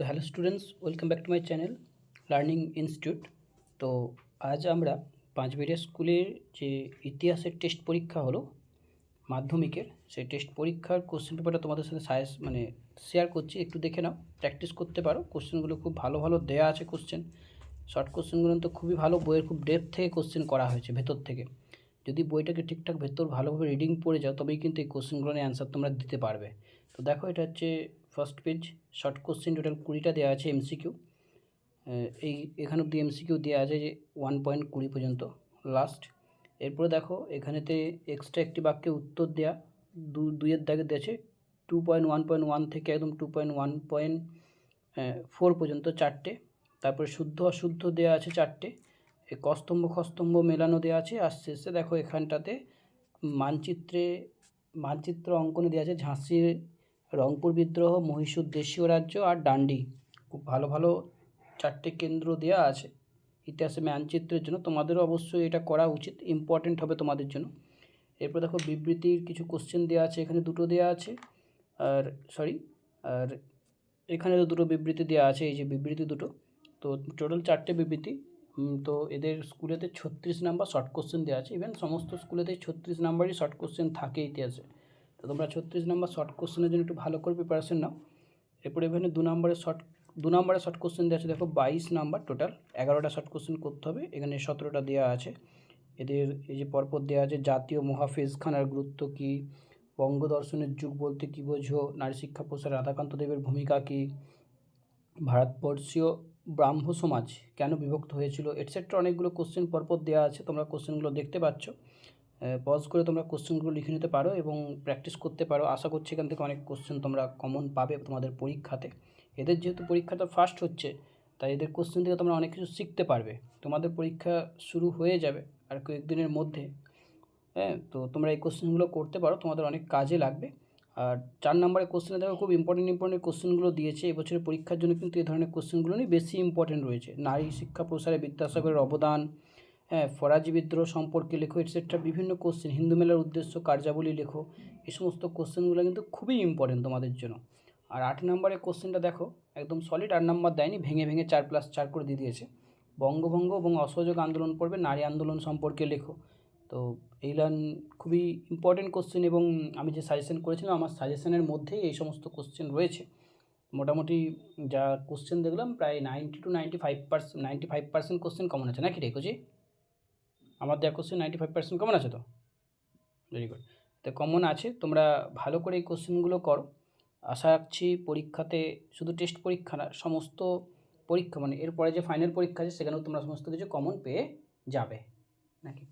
তো hello students, welcome back to my channel learning institute. তো আজ আমরা পাঁচবেড়িয়া স্কুলের যে ইতিহাসের টেস্ট পরীক্ষা হলো, মাধ্যমিকের, সেই টেস্ট পরীক্ষার কোশ্চেন পেপারটা তোমাদের সাথে সায়েস মানে শেয়ার করছি, একটু দেখে নাও প্র্যাকটিস করতে পারো। কোশ্চেনগুলো খুব ভালো ভালো দেয়া আছে কোশ্চেন শর্ট কোশ্চেনগুলো তো খুবই ভালো, বইয়ের খুব ডেপথ থেকে কোশ্চেন করা হয়েছে, ভেতর থেকে। যদি বইটাকে ঠিকঠাক ভেতর ভালোভাবে রিডিং পড়ে যাও, তবেই কিন্তু এই কোশ্চেনগুলো নিয়ে অ্যান্সার তোমরা দিতে পারবে। তো দেখো, এটা হচ্ছে first page short question total কুড়িটা দেওয়া আছে এমসিকিউ এই, এখানে অব্দি এমসিকিউ দেওয়া আছে যে ওয়ান পয়েন্ট কুড়ি পর্যন্ত লাস্ট এরপরে দেখো, এখানেতে এক্সট্রা একটি বাক্যে উত্তর দেওয়া দু, দুইয়ের দাগে দিয়েছে two point one point one থেকে একদম two point one point four পর্যন্ত চারটে। তারপরে শুদ্ধ অশুদ্ধ দেওয়া আছে চারটে। কস্তম্ভ, খস্তম্ভ মেলানো দেওয়া আছে, আর শেষে দেখো এখানটাতে মানচিত্রে, মানচিত্র অঙ্কনে দেওয়া আছে ঝাঁসির রংপুর বিদ্রোহ, মহীশূর দেশীয় রাজ্য আর ডান্ডি। খুব ভালো ভালো চারটে কেন্দ্র দেওয়া আছে। ইতিহাসে মানচিত্রের জন্য তোমাদেরও অবশ্যই এটা করা উচিত ইম্পর্টেন্ট হবে তোমাদের জন্য। এরপর দেখো বিবৃতির কিছু কোশ্চেন দেওয়া আছে, এখানে দুটো দেওয়া আছে। আর সরি আর এখানে তো দুটো বিবৃতি দেওয়া আছে, এই যে বিবৃতি দুটো। তো টোটাল চারটে বিবৃতি। তো এদের স্কুলেতে ছত্রিশ নাম্বার শর্ট কোশ্চেন দেওয়া আছে। ইভেন সমস্ত স্কুলেতে ছত্রিশ নাম্বারই শর্ট কোশ্চেন থাকে ইতিহাসে। তো তোমরা ছত্রিশ নাম্বার শর্ট কোশ্চেনের জন্য একটু ভালো করে প্রিপারেশন নাও। এরপরে এখানে দু নম্বরের শর্ট দু নম্বরের শর্ট কোশ্চেন দেওয়া আছে। দেখো বাইশ নাম্বার টোটাল এগারোটা শর্ট কোশ্চেন করতে হবে। এখানে সতেরোটা দেওয়া আছে। এদের, এই যে পরপর দেওয়া আছে, জাতীয় মহাফেজ খানার গুরুত্ব কী? বঙ্গদর্শনের যুগ বলতে কী বোঝো? নারী শিক্ষা প্রসারে রাধাকান্ত দেবের ভূমিকা কী? ভারতবর্ষীয় ব্রাহ্ম সমাজ কেন বিভক্ত হয়েছিল এটসেট্রা অনেকগুলো কোশ্চেন পরপর দেওয়া আছে। তোমরা কোশ্চেনগুলো দেখতে পাচ্ছ। পজ করে তোমরা কোশ্চেনগুলো লিখে নিতে পারো এবং প্র্যাকটিস করতে পারো। আশা করছি এখান থেকে অনেক কোশ্চেন তোমরা কমন পাবে তোমাদের পরীক্ষাতে। এদের যেহেতু পরীক্ষাটা ফার্স্ট হচ্ছে, তাই এদের কোশ্চেন থেকে তোমরা অনেক কিছু শিখতে পারবে। তোমাদের পরীক্ষা শুরু হয়ে যাবে আর কয়েকদিনের মধ্যে। হ্যাঁ তো তোমরা এই কোশ্চেনগুলো করতে পারো, তোমাদের অনেক কাজে লাগবে। আর চার নম্বরের কোশ্চেনে দেখো খুব ইম্পর্টেন্ট ইম্পর্টেন্ট কোশ্চেনগুলো দিয়েছে। এবছরের পরীক্ষার জন্য কিন্তু এই ধরনের কোশ্চেনগুলো নিয়ে বেশি ইম্পর্টেন্ট রয়েছে। নারী শিক্ষা প্রসারে বিদ্যাসাগরের অবদান হ্যাঁ ফরাজি বিদ্রোহ সম্পর্কে লেখো এটসেট্রা বিভিন্ন কোশ্চেন হিন্দু মেলার উদ্দেশ্য, কার্যাবলী লেখো, এই সমস্ত কোশ্চেনগুলো কিন্তু খুবই ইম্পর্টেন্ট তোমাদের জন্য। আর আট নম্বরের কোশ্চেনটা দেখো, একদম সলিড আট নাম্বার দেয়নি, ভেঙে ভেঙে চার প্লাস চার করে দিয়ে দিয়েছে। বঙ্গভঙ্গ এবং অসহযোগ আন্দোলন পড়বে নারী আন্দোলন সম্পর্কে লেখো। তো এইগুলান খুবই ইম্পর্টেন্ট কোশ্চেন এবং আমি যে সাজেশন করেছিলাম, আমার সাজেশনের মধ্যেই এই সমস্ত কোশ্চেন রয়েছে। মোটামুটি যা কোশ্চেন দেখলাম, প্রায় ninety two ninety five percent ninety five percent question common আছে, নাকি রে কুচি আমার দেওয়া question ninety five percent common আছে তো? ভেরি গুড তো কমন আছে, তোমরা ভালো করে এই কোশ্চেনগুলো করো। আশা রাখছি পরীক্ষাতে শুধু টেস্ট পরীক্ষা না, সমস্ত পরীক্ষা মানে এরপরে যে ফাইনাল পরীক্ষা আছে, সেখানেও তোমরা সমস্ত কিছু কমন পেয়ে যাবে। নাকি?